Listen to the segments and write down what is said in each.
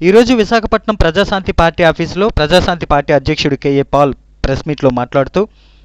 ఈరోజు విశాఖపట్నం ప్రజాశాంతి పార్టీ ఆఫీసులో ప్రజాశాంతి పార్టీ అధ్యక్షుడు కేఏ పాల్ ప్రెస్ మీట్లో మాట్లాడుతూ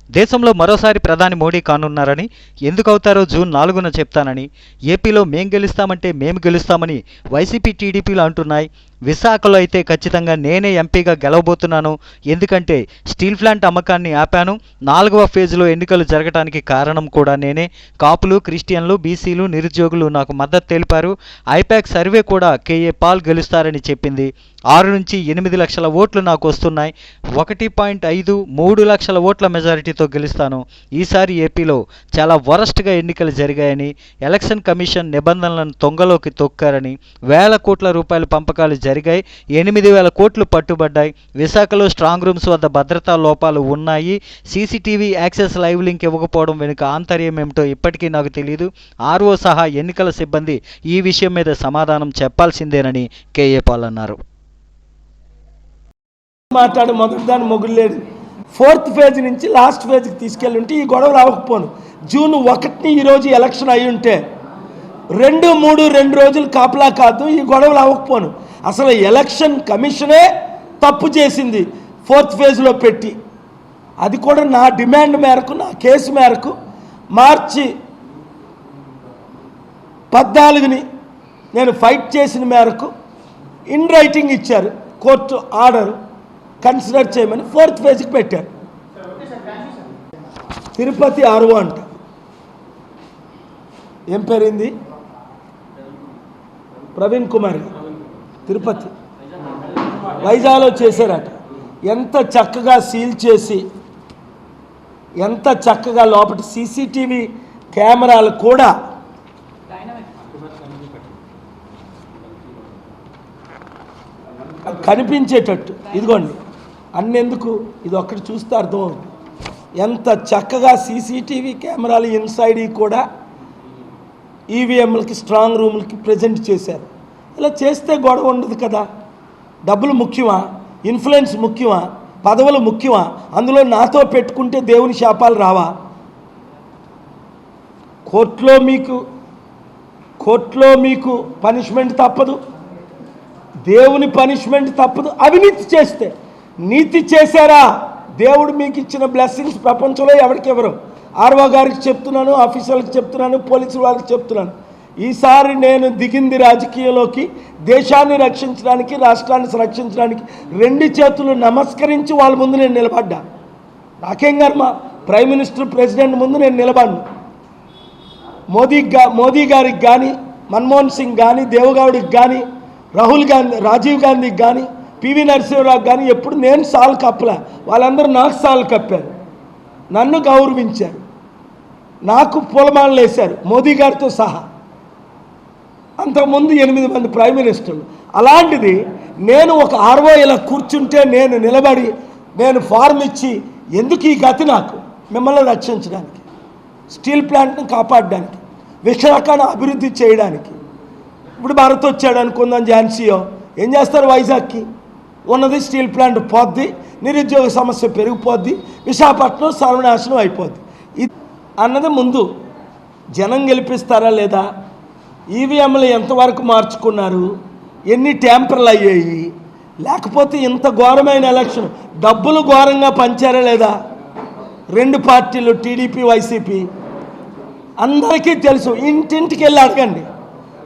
దేశంలో మరోసారి ప్రధాని మోడీ కానున్నారని ఎందుకు అవుతారో జూన్ నాలుగున చెప్తానని ఏపీలో మేం గెలుస్తామంటే మేము గెలుస్తామని వైసీపీ టీడీపీలు అంటున్నాయి. విశాఖలో అయితే ఖచ్చితంగా నేనే ఎంపీగా గెలవబోతున్నాను. ఎందుకంటే స్టీల్ ప్లాంట్ అమ్మకాన్ని ఆపాను. నాలుగవ ఫేజ్లో ఎన్నికలు జరగడానికి కారణం కూడా నేనే. కాపులు క్రిస్టియన్లు బీసీలు నిరుద్యోగులు నాకు మద్దతు తెలిపారు. ఐపాక్ సర్వే కూడా కేఏ పాల్ గెలుస్తారని చెప్పింది. ఆరు నుంచి ఎనిమిది లక్షల ఓట్లు నాకు వస్తున్నాయి. ఒకటి పాయింట్ ఐదు మూడు లక్షల ఓట్ల మెజారిటీతో గెలుస్తాను. ఈసారి ఏపీలో చాలా వరస్ట్గా ఎన్నికలు జరిగాయని ఎలక్షన్ కమిషన్ నిబంధనలను తొంగలోకి తొక్కారని వేల కోట్ల రూపాయల పంపకాలు జరిగాయి. ఎనిమిది వేల కోట్లు పట్టుబడ్డాయి. విశాఖలో స్ట్రాంగ్ రూమ్స్ వద్ద భద్రతా లోపాలు ఉన్నాయి. సీసీటీవీ యాక్సెస్ లైవ్ లింక్ ఇవ్వకపోవడం వెనుక ఆంతర్యం ఏమిటో ఇప్పటికీ నాకు తెలియదు ఆర్ఓ సహా ఎన్నికల సిబ్బంది ఈ విషయం మీద సమాధానం చెప్పాల్సిందేనని కేఏ పాల్ అన్నారు. మాట్లాడు మొదటి దాని మొగుడు ఫోర్త్ ఫేజ్ నుంచి లాస్ట్ ఫేజ్కి తీసుకెళ్ళి ఉంటే ఈ గొడవలు అవ్వకపోను జూన్ ఒకటిని ఈరోజు ఎలక్షన్ అయి ఉంటే. రెండు మూడు రెండు రోజులు కాపలా కాదు ఈ గొడవలు అవ్వకపోను అసలు ఎలక్షన్ కమిషనే తప్పు చేసింది ఫోర్త్ ఫేజ్లో పెట్టి. అది కూడా నా డిమాండ్ మేరకు నా కేసు మేరకు మార్చి పద్నాలుగుని నేను ఫైట్ చేసిన మేరకు ఇన్ రైటింగ్ ఇచ్చారు కోర్టు ఆర్డర్. కన్సిడర్ చేయమని ఫోర్త్ ఫేజ్కి పెట్టారు. తిరుపతి ఆరు అంట. ఏం పేరింది? ప్రవీణ్ కుమార్ గారు. తిరుపతి. వైజాగ్లో చేశారట. ఎంత చక్కగా సీల్ చేసి ఎంత చక్కగా లోపల సీసీటీవీ కెమెరాలు కూడా కనిపించేటట్టు. ఇదిగోండి. అన్నెందుకు? ఇది ఒక్కటి చూస్తే అర్థమవుతుంది ఎంత చక్కగా సీసీటీవీ కెమెరాలు ఇన్సైడ్ కూడా ఈవీఎంలకి స్ట్రాంగ్ రూమ్లకి ప్రజెంట్ చేశారు. ఇలా చేస్తే గొడవ ఉండదు కదా. డబ్బులు ముఖ్యమా? ఇన్ఫ్లుయెన్స్ ముఖ్యమా? పదవులు ముఖ్యమా? అందులో నాతో పెట్టుకుంటే దేవుని శాపాలు రావా? కోర్టులో మీకు కోర్టులో మీకు పనిష్మెంట్ తప్పదు. దేవుని పనిష్మెంట్ తప్పదు. అవినీతి చేస్తే నీతి చేశారా? దేవుడు మీకు ఇచ్చిన బ్లెస్సింగ్స్ ప్రపంచంలో ఎవరికి ఎవరు ఆర్వో గారికి చెప్తున్నాను ఆఫీసర్లకు చెప్తున్నాను పోలీసు వాళ్ళకి చెప్తున్నాను. ఈసారి నేను దిగింది రాజకీయంలోకి దేశాన్ని రక్షించడానికి రాష్ట్రాన్ని రక్షించడానికి రెండు చేతులు నమస్కరించి వాళ్ళ ముందు నేను నిలబడ్డా. నాకేం కర్మ? ప్రైమ్ మినిస్టర్ ప్రెసిడెంట్ ముందు నేను నిలబడ్ను. మోదీ గా మోదీ గారికి కానీ మన్మోహన్ సింగ్ కానీ దేవగౌడికి కానీ రాహుల్ గాంధీ రాజీవ్ గాంధీకి కానీ పివి నరసింహరావు కానీ ఎప్పుడు నేను సాల్ కప్పలే. వాళ్ళందరూ నాకు సాల్ కప్పారు. నన్ను గౌరవించారు. నాకు పూలమాలలు వేశారు. మోదీ గారితో సహా. అంతకుముందు ఎనిమిది మంది ప్రైమ్ మినిస్టర్లు. అలాంటిది నేను ఒక ఆర్వో ఇలా కూర్చుంటే నేను నిలబడి నేను ఫార్మ్ ఇచ్చి ఎందుకు ఈ గతి నాకు? మిమ్మల్ని రక్షించడానికి. స్టీల్ ప్లాంట్ని కాపాడడానికి. విశాఖను అభివృద్ధి చేయడానికి. ఇప్పుడు భారత్ వచ్చాడు అనుకుందాం ఝాన్సీయో. ఏం చేస్తారు వైజాగ్కి? ఉన్నది స్టీల్ ప్లాంట్ పోద్ది నిరుద్యోగ సమస్య పెరిగిపోద్ది విశాఖపట్నం సర్వనాశనం అయిపోద్ది. ఇది అన్నది ముందు. జనం గెలిపిస్తారా లేదా? ఈవీఎంలు ఎంతవరకు మార్చుకున్నారు? ఎన్ని ట్యాంపర్లు అయ్యాయి? లేకపోతే ఇంత ఘోరమైన ఎలక్షన్ డబ్బులు ఘోరంగా పంచారా లేదా? రెండు పార్టీలు టీడీపీ వైసీపీ అందరికీ తెలుసు ఇంటింటికి వెళ్ళి అడగండి.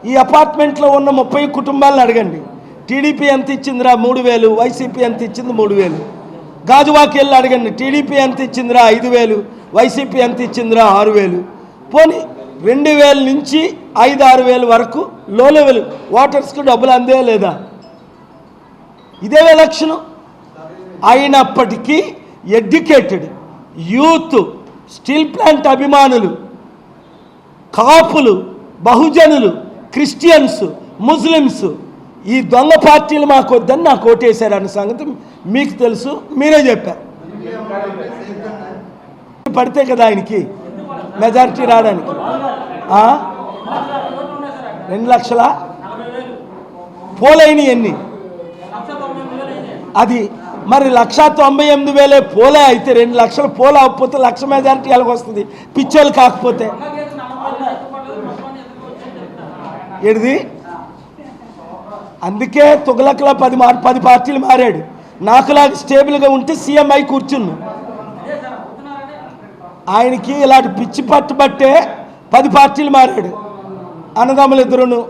ఈ అపార్ట్మెంట్లో ఉన్న ముప్పై కుటుంబాలను అడగండి. టీడీపీ ఎంత ఇచ్చిందిరా మూడు వేలు? వైసీపీ ఎంత ఇచ్చింది మూడు వేలు? గాజువాకి వెళ్ళి అడగండి టీడీపీ ఎంత ఇచ్చిందిరా ఐదు వేలు? వైసీపీ ఎంత ఇచ్చిందిరా ఆరు వేలు? పోనీ రెండు వేల నుంచి ఐదు ఆరు వేలు వరకు లో లెవెల్ ఓటర్స్కి డబ్బులు అందే లేదా? ఇదే ఎలక్షన్ అయినప్పటికీ ఎడ్యుకేటెడ్ యూత్ స్టీల్ ప్లాంట్ అభిమానులు కాపులు బహుజనులు క్రిస్టియన్స్ ముస్లిమ్స్ ఈ దొంగ పార్టీలు మాకు వద్దని నాకు ఓటేశారు అన్న సంగతి మీకు తెలుసు మీరే చెప్పారు. పడితే కదా ఆయనకి మెజారిటీ రావడానికి. రెండు లక్షల? పోలైన ఎన్ని అది మరి లక్ష తొంభై ఎనిమిది వేలే పోలే అయితే రెండు లక్షలు పోలే అవ్వకపోతే లక్ష మెజారిటీ ఎలాగ వస్తుంది? పిచ్చోళ్ళు కాకపోతే. ఏడిది? అందుకే తుగలకలా పది మార్ పది పార్టీలు మారాడు. నాకులాగా స్టేబుల్గా ఉంటే సీఎం అయి కూర్చున్నా. ఆయనకి ఇలాంటి పిచ్చి పట్టుబట్టే పది పార్టీలు మారాడు. అన్నదమ్ములు ఇద్దరును.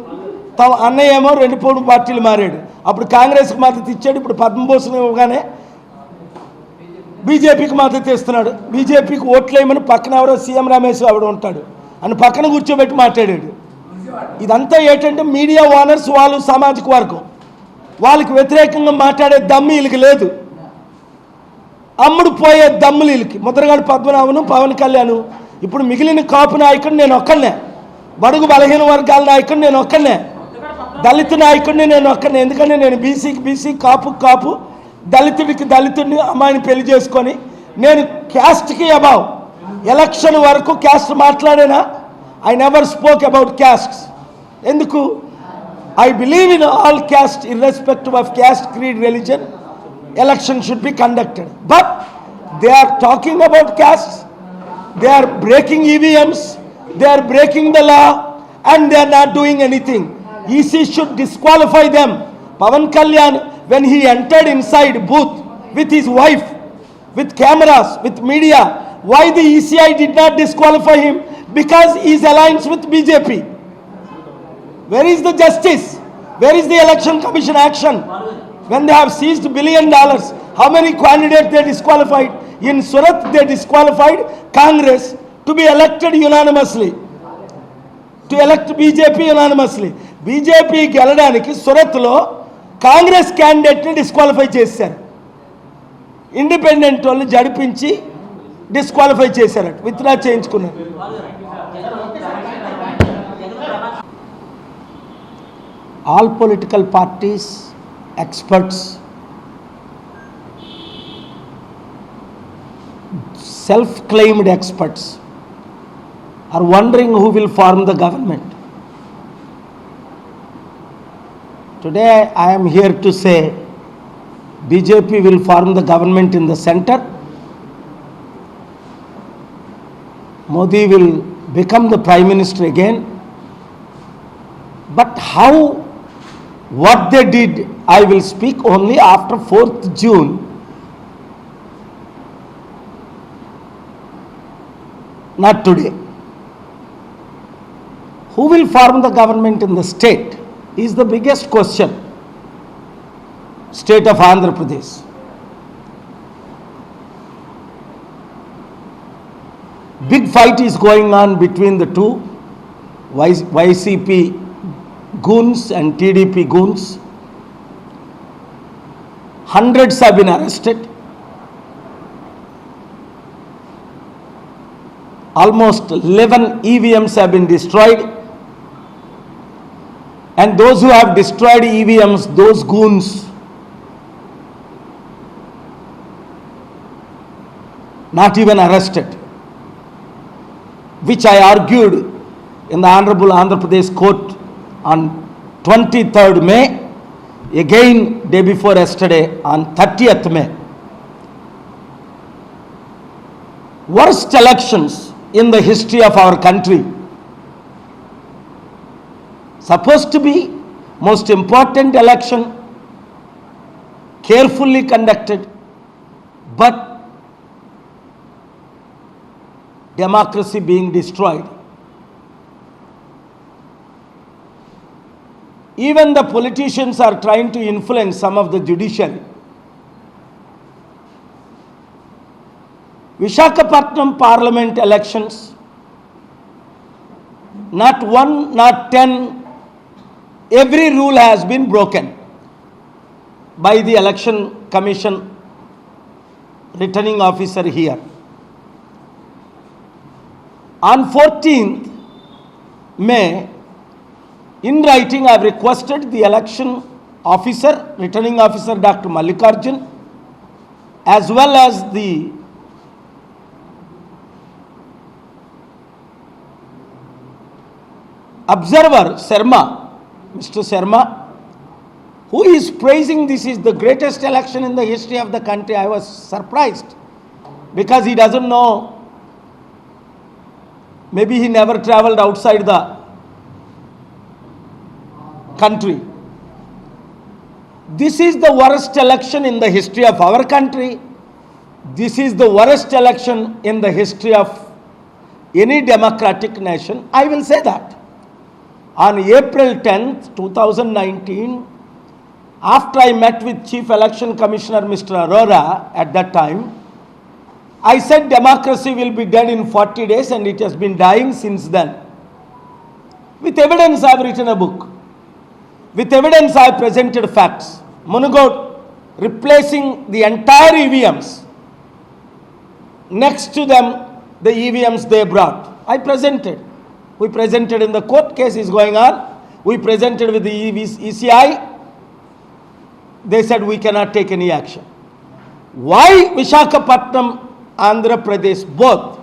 తమ అన్నయ్య ఏమో రెండు మూడు పార్టీలు మారాడు. అప్పుడు కాంగ్రెస్కి మద్దతు ఇచ్చాడు. ఇప్పుడు పద్మభూషణ్ ఇవ్వగానే బీజేపీకి మద్దతు ఇస్తున్నాడు. బీజేపీకి ఓట్లేయమని పక్కన ఎవరో సీఎం రమేష్ ఆవిడ ఉంటాడు. అని పక్కన కూర్చోబెట్టి మాట్లాడాడు. ఇదంతా ఏంటంటే మీడియా ఓనర్స్ వాళ్ళు సామాజిక వర్గం. వాళ్ళకి వ్యతిరేకంగా మాట్లాడే దమ్ము వీళ్ళకి లేదు. అమ్ముడు పోయే దమ్ములు వీళ్ళకి. ముద్రగాడు పద్మనాభను పవన్ కళ్యాణ్. ఇప్పుడు మిగిలిన కాపు నాయకుడు నేను ఒక్కనే బడుగు బలహీన వర్గాల నాయకుడు నేను ఒక్కనే దళిత నాయకుడిని నేను ఒక్కనే ఎందుకంటే నేను బీసీకి బీసీ కాపు కాపు దళితుడికి దళితుడిని అమ్మాయిని పెళ్ళి చేసుకొని నేను క్యాస్ట్కి అబౌవ్. ఎలక్షన్ వరకు caste మాట్లాడేనా? I never spoke about castes ఎందుకు I believe in all caste irrespective of caste creed religion election should be conducted but they are talking about caste they are breaking EVMs, they are breaking the law, and they are not doing anything. EC should disqualify them. Pavan Kalyan, when he entered inside booth with his wife, with cameras, with media, why the ECI did not disqualify him? Because he is alliance with BJP. Where is the justice where is the election commission action when they have seized billion dollars how many candidate they disqualified in Surat they disqualified Congress to be elected unanimously to elect BJP unanimously BJP గెలడానికి సురత్లో కాంగ్రెస్ క్యాండిడేట్ని disqualify చేశారు. Independent వాళ్ళు జరిపించి disqualify చేశారట. Withdraw చేయించుకున్నారు. all political parties, experts, self claimed experts are wondering who will form the government. Today I am here to say BJP will form the government in the center. Modi will become the Prime Minister again. But how what they did, I will speak only after 4th June. Not today. Who will form the government in the state is the biggest question. State of Andhra Pradesh. Big fight is going on between the two YCP goons and TDP goons. Hundreds have been arrested. Almost 11 EVMs have been destroyed. And those who have destroyed EVMs, those goons, not even arrested, which I argued in the Honorable Andhra Pradesh Court on 23rd May, again day before yesterday on 30th May. Worst elections in the history of our country supposed to be most important election carefully conducted but democracy being destroyed even the politicians are trying to influence some of the judiciary. Visakhapatnam parliament elections not one not 10 every rule has been broken by the election commission returning officer here. On 14th may in writing i have requested the election officer returning officer dr mallikarjun as well as the observer Sharma, Mr. Sharma, who is praising this is the greatest election in the history of the country. I was surprised because he doesn't know. Maybe he never traveled outside the country. This is the worst election in the history of our country. This is the worst election in the history of any democratic nation. I will say that. On April 10th, 2019, after I met with Chief Election Commissioner Mr. Arora at that time, I said democracy will be dead in 40 days and it has been dying since then. With evidence, I have written a book. With evidence, I presented facts. Munugood replacing the entire EVMs. Next to them, the EVMs they brought. I presented. We presented in the court case is going on. We presented with the ECI. They said we cannot take any action. Why Vishakhapatnam, Andhra Pradesh, both,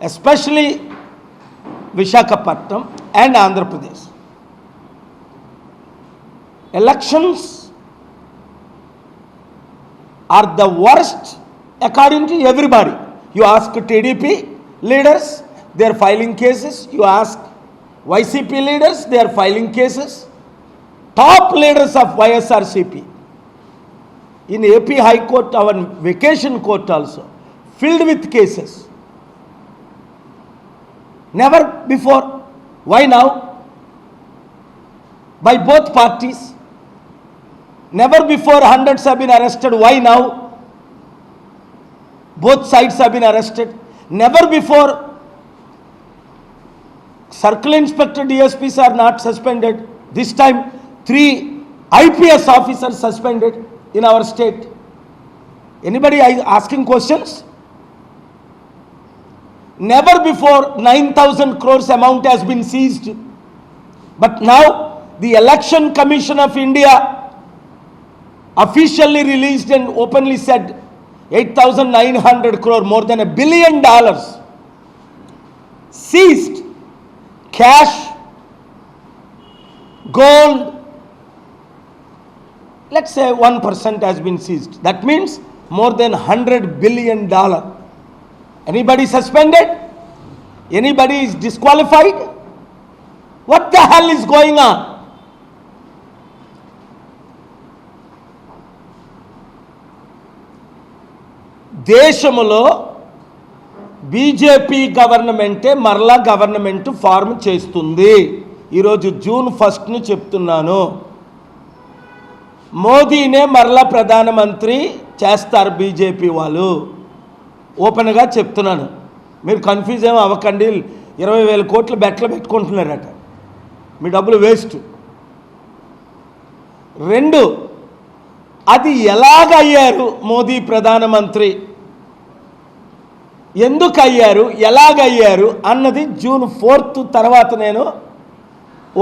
especially Vishakhapatnam and Andhra Pradesh? Elections are the worst according to everybody. You ask TDP leaders, they are filing cases. You ask YCP leaders, they are filing cases. Top leaders of YSRCP. In AP High Court, our vacation court also, filled with cases. Never before. Why now? By both parties. Never before hundreds have been arrested. Why now? Both sides have been arrested. Never before circle inspector DSPs are not suspended. This time, three IPS officers suspended in our state. Anybody asking questions? Never before 9,000 crores amount has been seized. But now, the Election Commission of India officially released and openly said 8,900 crore, more than a billion dollars seized. Cash, gold, let's say 1% has been seized. That means more than 100 billion dollar. Anybody suspended? Anybody is disqualified? What the hell is going on? దేశంలో BJP గవర్నమెంటే మరలా government form చేస్తుంది. ఈరోజు June ఫస్ట్ను చెప్తున్నాను. మోదీనే మరలా ప్రధానమంత్రి చేస్తారు BJP వాళ్ళు. ఓపెన్గా చెప్తున్నాను. మీరు కన్ఫ్యూజ్ ఏమో అవ్వకండి. ఇరవై వేల కోట్లు బెట్లు పెట్టుకుంటున్నారట. మీ డబ్బులు వేస్ట్. రెండు అది ఎలాగయ్యారు మోదీ ప్రధానమంత్రి? ఎందుకు అయ్యారు ఎలాగయ్యారు? అన్నది జూన్ ఫోర్త్ తర్వాత నేను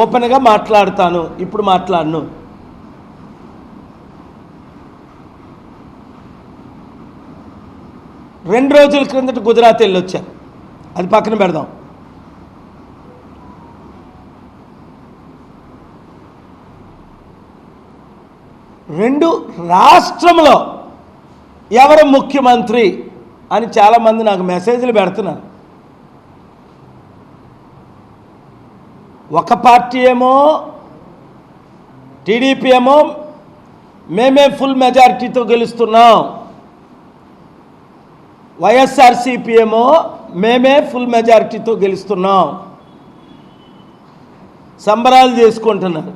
ఓపెన్గా మాట్లాడతాను. ఇప్పుడు మాట్లాడను. రెండు రోజుల క్రిందట గుజరాత్ వెళ్ళొచ్చాను అది పక్కన పెడదాం. రెండు రాష్ట్రంలో ఎవరు ముఖ్యమంత్రి? అని చాలామంది నాకు మెసేజ్లు పెడుతున్నారు. ఒక పార్టీ ఏమో టీడీపీ ఏమో మేమే ఫుల్ మెజారిటీతో గెలుస్తున్నాం. వైఎస్ఆర్సీపీ ఏమో మేమే ఫుల్ మెజారిటీతో గెలుస్తున్నాం. సంబరాలు చేసుకుంటున్నారు.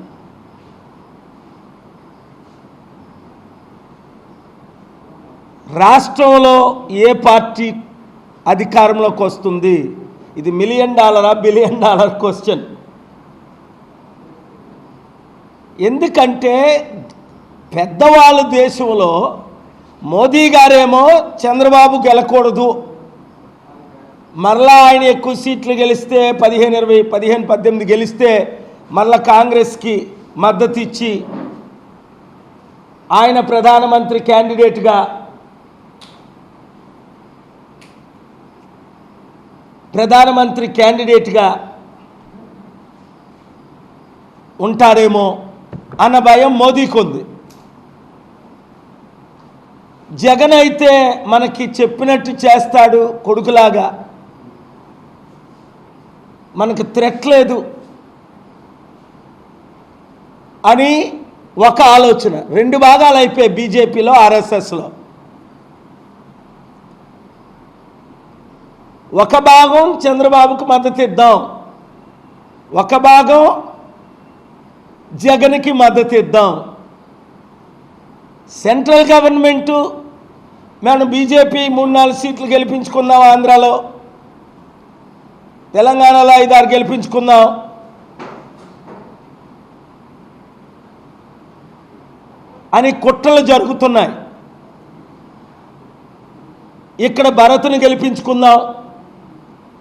రాష్ట్రంలో ఏ పార్టీ అధికారంలోకి వస్తుంది? ఇది మిలియన్ డాలరా బిలియన్ డాలర్ క్వశ్చన్ ఎందుకంటే పెద్దవాళ్ళ దేశంలో మోదీ గారేమో చంద్రబాబు గెలకూడదు. మరలా ఆయన ఎక్కువ సీట్లు గెలిస్తే పదిహేను ఇరవై పదిహేను పద్దెనిమిది గెలిస్తే మళ్ళా కాంగ్రెస్కి మద్దతు ఇచ్చి ఆయన ప్రధానమంత్రి క్యాండిడేట్గా ప్రధానమంత్రి క్యాండిడేట్గా ఉంటారేమో అన్న భయం మోదీకి ఉంది జగన్ అయితే మనకి చెప్పినట్టు చేస్తాడు కొడుకులాగా. మనకు థ్రెట్ లేదు అని ఒక ఆలోచన. రెండు భాగాలు అయిపోయాయి బీజేపీలో ఆర్ఎస్ఎస్లో. ఒక భాగం చంద్రబాబుకు మద్దతు ఇద్దాం. ఒక భాగం జగన్కి మద్దతు ఇద్దాం. సెంట్రల్ గవర్నమెంటు మేము బీజేపీ మూడు నాలుగు సీట్లు గెలిపించుకుందాం ఆంధ్రాలో. తెలంగాణలో ఐదారు గెలిపించుకుందాం అని కుట్రలు జరుగుతున్నాయి. ఇక్కడ భరత్ని గెలిపించుకుందాం.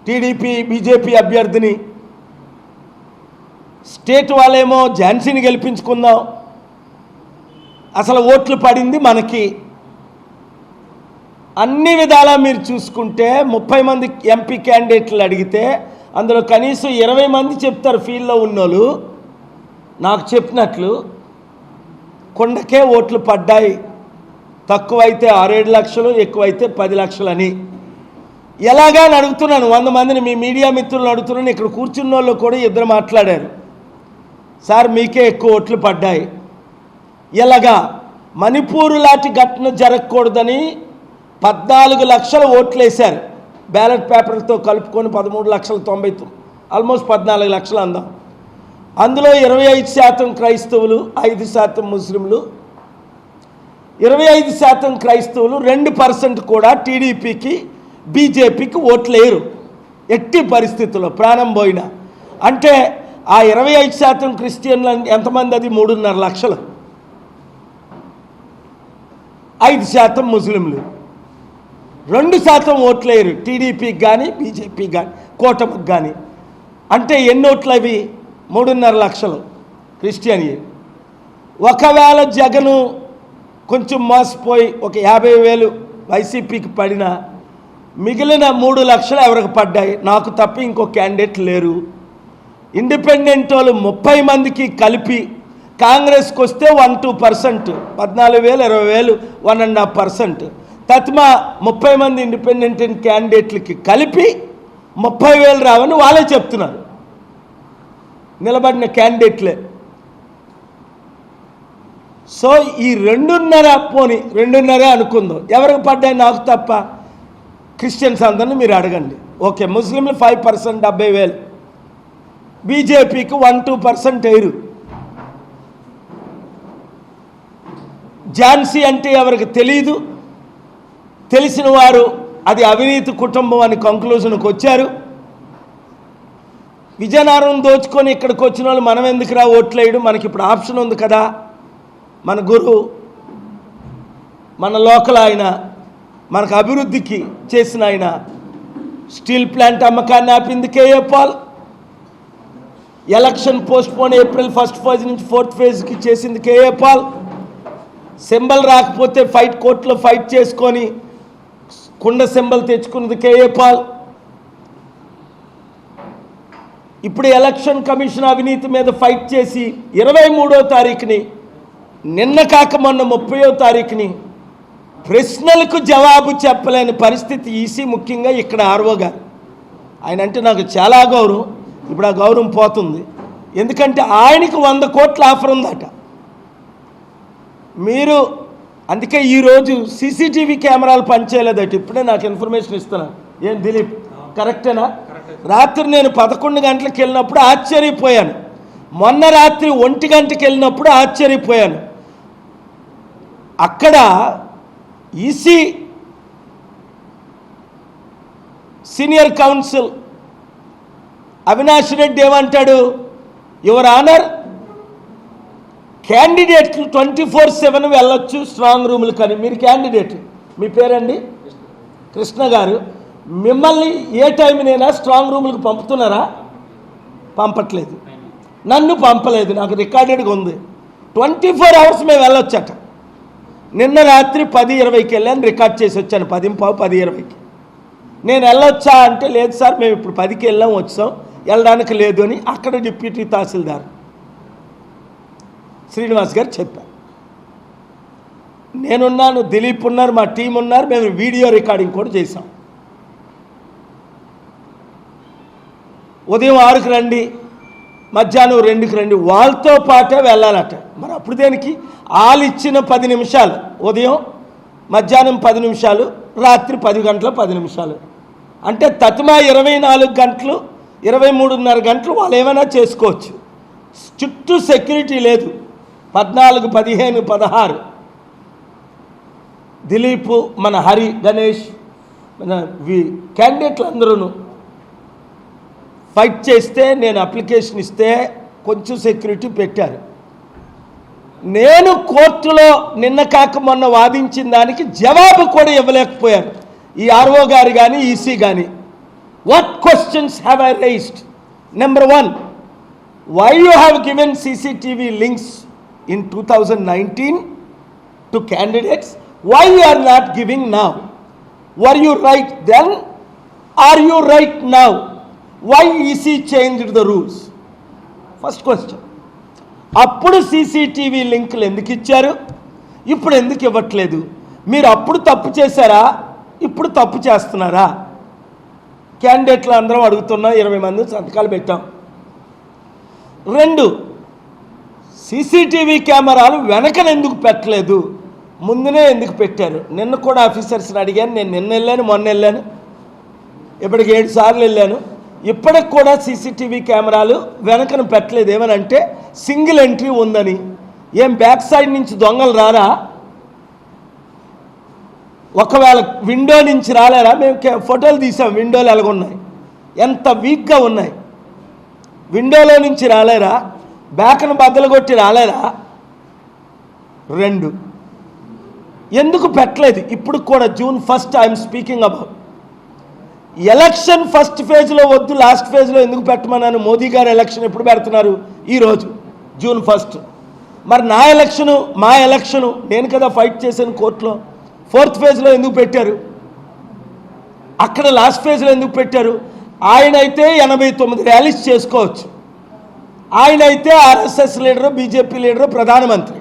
టీడీపీ బీజేపీ అభ్యర్థిని. స్టేట్ వాళ్ళేమో ఝాన్సీని గెలిపించుకుందాం. అసలు ఓట్లు పడింది మనకి. అన్ని విధాలా మీరు చూసుకుంటే ముప్పై మంది ఎంపీ క్యాండిడేట్లు అడిగితే అందులో కనీసం ఇరవై మంది చెప్తారు ఫీల్డ్లో ఉన్నోళ్ళు. నాకు చెప్పినట్లు కొండకే ఓట్లు పడ్డాయి. తక్కువైతే ఆరేడు లక్షలు ఎక్కువైతే పది లక్షలని. ఎలాగా అని అడుగుతున్నాను. వంద మందిని మీ మీడియా మిత్రులను అడుగుతున్నాను. ఇక్కడ కూర్చున్న వాళ్ళు కూడా ఇద్దరు మాట్లాడారు. సార్ మీకే ఎక్కువ ఓట్లు పడ్డాయి. ఎలాగా? మణిపూర్ లాంటి ఘటన జరగకూడదని పద్నాలుగు లక్షల ఓట్లు వేశారు. బ్యాలెట్ పేపర్లతో కలుపుకొని పదమూడు లక్షల తొంభై ఆల్మోస్ట్ పద్నాలుగు లక్షలు అందాం. అందులో ఇరవై ఐదు శాతం క్రైస్తవులు ఐదు శాతం ముస్లింలు. ఇరవై ఐదు శాతం క్రైస్తవులు రెండు పర్సెంట్ కూడా టీడీపీకి బీజేపీకి ఓట్లేయరు. ఎట్టి పరిస్థితుల్లో ప్రాణం పోయినా. అంటే ఆ ఇరవై ఐదు శాతం క్రిస్టియన్లు ఎంతమంది అది? మూడున్నర లక్షలు. ఐదు శాతం ముస్లింలు. రెండు శాతం ఓట్లేయరు. టీడీపీకి కానీ బీజేపీకి కానీ కూటమికి కానీ అంటే ఎన్ని ఓట్లు అవి? మూడున్నర లక్షలు క్రిస్టియన్ ఒకవేళ జగను కొంచెం మోసపోయి ఒక యాభై వేలు వైసీపీకి పడినా మిగిలిన మూడు లక్షలు ఎవరికి పడ్డాయి? నాకు తప్ప ఇంకో క్యాండిడేట్ లేరు. ఇండిపెండెంట్ వాళ్ళు ముప్పై మందికి కలిపి కాంగ్రెస్కి వస్తే వన్ టూ పర్సెంట్ పద్నాలుగు వేలు ఇరవై వేలు వన్ అండ్ హాఫ్ పర్సెంట్ తత్మా ముప్పై మంది ఇండిపెండెంట్ క్యాండిడేట్లకి కలిపి ముప్పై వేలు రావని వాళ్ళే చెప్తున్నారు. నిలబడిన క్యాండిడేట్లే సో ఈ రెండున్నర పోని రెండున్నరే అనుకుందాం. ఎవరికి పడ్డాయి? నాకు తప్ప. క్రిస్టియన్స్ అందరిని మీరు అడగండి. ఓకే ముస్లింలు ఫైవ్ పర్సెంట్ డెబ్బై వేలు. బీజేపీకి వన్ టూ పర్సెంట్ ఎయిరు ఝాన్సీ అంటే ఎవరికి తెలియదు తెలిసిన వారు అది అవినీతి కుటుంబం అని కంక్లూజన్కి వచ్చారు. విజయనగరం దోచుకొని ఇక్కడికి వచ్చిన వాళ్ళు మనం ఎందుకురా ఓట్లేయడం? మనకి ఇప్పుడు ఆప్షన్ ఉంది కదా. మన గురువు మన లోకల్ ఆయన మనకు అభివృద్ధికి చేసిన ఆయన. స్టీల్ ప్లాంట్ అమ్మకాన్ని ఆపింది KA Paul. Election postpone April first phase నుంచి ఫోర్త్ ఫేజ్కి చేసింది కేఏ పాల్. సింబల్ రాకపోతే ఫైట్ కోర్టులో ఫైట్ చేసుకొని కుండ సింబల్ తెచ్చుకున్నది కేఏ పాల్. ఇప్పుడు ఎలక్షన్ కమిషన్ అవినీతి మీద ఫైట్ చేసి ఇరవై మూడో తారీఖుని నిన్న కాక మొన్న ముప్పయో తారీఖుని ప్రశ్నలకు జవాబు చెప్పలేని పరిస్థితి ఈసీ ముఖ్యంగా ఇక్కడ ఆర్వో గారు. ఆయన అంటే నాకు చాలా గౌరవం. ఇప్పుడు ఆ గౌరవం పోతుంది. ఎందుకంటే ఆయనకి వంద కోట్ల ఆఫర్ ఉందట. మీరు అందుకే ఈరోజు సీసీటీవీ కెమెరాలు పనిచేయలేదట. ఇప్పుడే నాకు ఇన్ఫర్మేషన్ ఇస్తున్నాను ఏం దిలీప్? కరెక్టేనా? రాత్రి నేను పదకొండు గంటలకు వెళ్ళినప్పుడు ఆశ్చర్యపోయాను. మొన్న రాత్రి ఒంటి గంటకి వెళ్ళినప్పుడు ఆశ్చర్యపోయాను. అక్కడ EC senior counsel Avinash Reddy ఏమంటాడు? యువర్ ఆనర్ క్యాండిడేట్లు ట్వంటీ ఫోర్ సెవెన్ వెళ్ళొచ్చు స్ట్రాంగ్ రూములు కానీ. మీరు క్యాండిడేట్. మీ పేరండి? కృష్ణ గారు. మిమ్మల్ని ఏ టైంనైనా స్ట్రాంగ్ రూములకు పంపుతున్నారా? పంపట్లేదు. నన్ను పంపలేదు. నాకు రికార్డెడ్గా ఉంది. ట్వంటీ ఫోర్ అవర్స్ మేము వెళ్ళొచ్చట. నిన్న రాత్రి పది ఇరవైకి వెళ్ళాను రికార్డ్ చేసి వచ్చాను. పది పావు పది ఇరవైకి. నేను వెళ్ళొచ్చా అంటే లేదు సార్ మేము ఇప్పుడు పదికి వెళ్ళాం వచ్చాం. వెళ్ళడానికి లేదు అని అక్కడ డిప్యూటీ తహసీల్దార్ శ్రీనివాస్ గారు చెప్పారు. నేనున్నాను దిలీప్ ఉన్నారు మా టీం ఉన్నారు మేము వీడియో రికార్డింగ్ కూడా చేసాం ఉదయం ఆరుకు రండి. మధ్యాహ్నం రెండుకి రండి వాళ్ళతో పాటే వెళ్ళాలట. మరి అప్పుడు దేనికి? వాళ్ళు ఇచ్చిన పది నిమిషాలు. ఉదయం మధ్యాహ్నం పది నిమిషాలు రాత్రి పది గంటల పది నిమిషాలు. అంటే తతిమా ఇరవై నాలుగు గంటలు ఇరవై మూడున్నర గంటలు వాళ్ళు ఏమైనా చేసుకోవచ్చు. చుట్టూ సెక్యూరిటీ లేదు. పద్నాలుగు పదిహేను పదహారు. దిలీప్ మన హరి గణేష్ మన వి క్యాండిడేట్లు అందరూ ఫైట్ చేస్తే నేను అప్లికేషన్ ఇస్తే కొంచెం సెక్యూరిటీ పెట్టారు. నేను కోర్టులో నిన్న కాక మొన్న వాదించిన దానికి జవాబు కూడా ఇవ్వలేకపోయారు. ఈ ఆర్ఓ గారు కానీ ఈసీ కానీ what questions have I raised number one why you have given CCTV links in two thousand nineteen to candidates why you are not giving now? Were you right then are you right now? Why EC change the rules first question అప్పుడు CCTV లింకులు ఎందుకు ఇచ్చారు? ఇప్పుడు ఎందుకు ఇవ్వట్లేదు? మీరు అప్పుడు తప్పు చేశారా? ఇప్పుడు తప్పు చేస్తున్నారా? క్యాండిడేట్లు అందరం అడుగుతున్నాం ఇరవై మంది సంతకాలు పెట్టాం. రెండు సీసీటీవీ కెమెరాలు వెనకన ఎందుకు పెట్టలేదు? ముందునే ఎందుకు పెట్టారు? నిన్న కూడా ఆఫీసర్స్ని అడిగాను నేను నిన్న వెళ్ళాను మొన్న వెళ్ళాను. ఇప్పటికి ఏడు సార్లు వెళ్ళాను. ఇప్పటికి కూడా సీసీటీవీ కెమెరాలు వెనకను పెట్టలేదు. ఏమనంటే సింగిల్ ఎంట్రీ ఉందని. ఏం బ్యాక్ సైడ్ నుంచి దొంగలు రారా? ఒకవేళ విండో నుంచి రాలేరా? మేము ఫోటోలు తీసాం. విండోలు ఎలాగున్నాయి? ఎంత వీక్గా ఉన్నాయి. విండోలో నుంచి రాలేరా? బ్యాక్ను బద్దలు కొట్టి రాలేరా? రెండు. ఎందుకు పెట్టలేదు? ఇప్పుడు కూడా June first I'm speaking about. Election first ఫేజ్లో వద్దు లాస్ట్ ఫేజ్లో ఎందుకు పెట్టమన్నాను? మోదీ గారు ఎలక్షన్ ఎప్పుడు పెడుతున్నారు? ఈరోజు జూన్ ఫస్ట్ మరి నా ఎలక్షను మా ఎలక్షను నేను కదా ఫైట్ చేశాను కోర్టులో. ఫోర్త్ ఫేజ్లో ఎందుకు పెట్టారు? అక్కడ లాస్ట్ ఫేజ్లో ఎందుకు పెట్టారు? ఆయన అయితే ఎనభై తొమ్మిది ర్యాలీస్ చేసుకోవచ్చు. ఆయన అయితే ఆర్ఎస్ఎస్ లీడరు బీజేపీ లీడరు ప్రధానమంత్రి.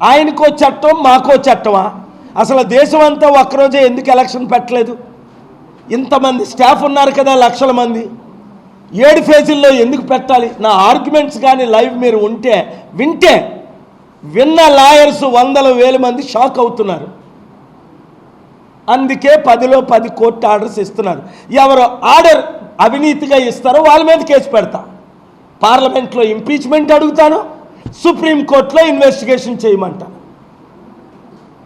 ఆయనకో చట్టం మాకో చట్టమా? అసలు దేశం అంతా ఒక్కరోజే ఎందుకు ఎలక్షన్ పెట్టలేదు? ఇంతమంది స్టాఫ్ ఉన్నారు కదా లక్షల మంది. ఏడు ఫేజీల్లో ఎందుకు పెట్టాలి? నా ఆర్గ్యుమెంట్స్ కానీ లైవ్ మీరు ఉంటే వింటే విన్న లాయర్స్ వందల వేల మంది షాక్ అవుతున్నారు. అందుకే పదిలో పది కోర్టు ఆర్డర్స్ ఇస్తున్నారు. ఎవరు ఆర్డర్ అవినీతిగా ఇస్తారో వాళ్ళ మీద కేసు పెడతా. పార్లమెంట్లో ఇంపీచ్మెంట్ అడుగుతాను సుప్రీంకోర్టులో ఇన్వెస్టిగేషన్ చేయమంటాను.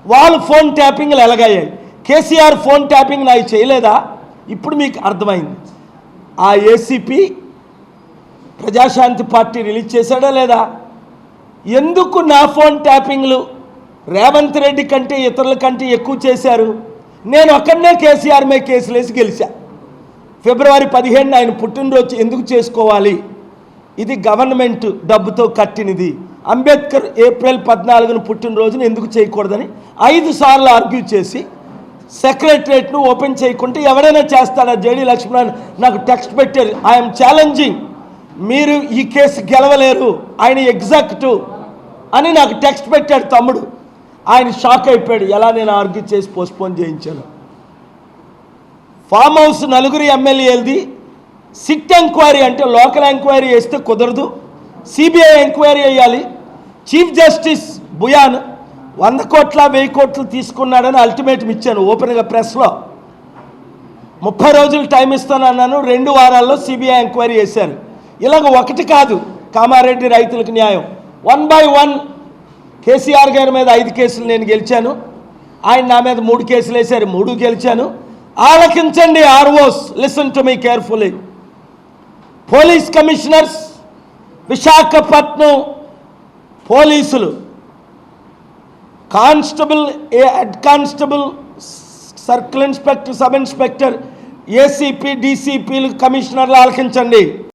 వాళ్ళు ఫోన్ ట్యాపింగ్లు ఎలాగయ్యాయి? కేసీఆర్ ఫోన్ ట్యాపింగ్ నాకు చేయలేదా? ఇప్పుడు మీకు అర్థమైంది. ఆ ఏసీపీ ప్రజాశాంతి పార్టీ రిలీజ్ చేశాడా లేదా? ఎందుకు నా ఫోన్ ట్యాపింగ్లు రేవంత్ రెడ్డి కంటే ఇతరుల కంటే ఎక్కువ చేశారు? నేను ఒక్కడనే కేసీఆర్ మీద కేసులు వేసి గెలిచా. ఫిబ్రవరి పదిహేను ఆయన పుట్టినరోజు ఎందుకు చేసుకోవాలి? ఇది గవర్నమెంట్ డబ్బుతో కట్టినది. అంబేద్కర్ ఏప్రిల్ పద్నాలుగున పుట్టినరోజున ఎందుకు చేయకూడదని ఐదు సార్లు ఆర్గ్యూ చేసి సెక్రటరేట్ను ఓపెన్ చేయకుంటే ఎవరైనా చేస్తాడా జేడీ లక్ష్మణ్ నాకు టెక్స్ట్ పెట్టారు. ఐఎమ్ ఛాలెంజింగ్ మీరు ఈ కేసు గెలవలేరు. ఆయన ఎగ్జాక్ట్ అని నాకు టెక్స్ట్ పెట్టాడు తమ్ముడు. ఆయన షాక్ అయిపోయాడు. ఎలా నేను ఆర్గ్యూ చేసి పోస్ట్పోన్ చేయించాను? ఫామ్ హౌస్ నలుగురు ఎమ్మెల్యేలది. సిట్ ఎంక్వైరీ అంటే లోకల్ ఎంక్వైరీ చేస్తే కుదరదు. సిబిఐ ఎంక్వైరీ వేయాలి. చీఫ్ జస్టిస్ బుయాన్ వంద కోట్ల వెయ్యి కోట్లు తీసుకున్నాడని అల్టిమేటం ఇచ్చాను ఓపెన్గా ప్రెస్లో ముప్పై రోజులు టైం ఇస్తానన్నాను రెండు వారాల్లో సిబిఐ ఎంక్వైరీ చేశారు. ఇలాగ ఒకటి కాదు కామారెడ్డి రైతులకు న్యాయం. వన్ బై వన్ కేసీఆర్ గారి మీద ఐదు కేసులు నేను గెలిచాను. ఆయన నా మీద మూడు కేసులు వేశారు మూడు గెలిచాను. ఆలకించండి ROs listen to me carefully police commissioners Visakhapatnam పోలీసులు. కానిస్టేబుల్ ఏ head constable circle inspector sub inspector ACP డీసీపీలు కమిషనర్లు ఆలకించండి.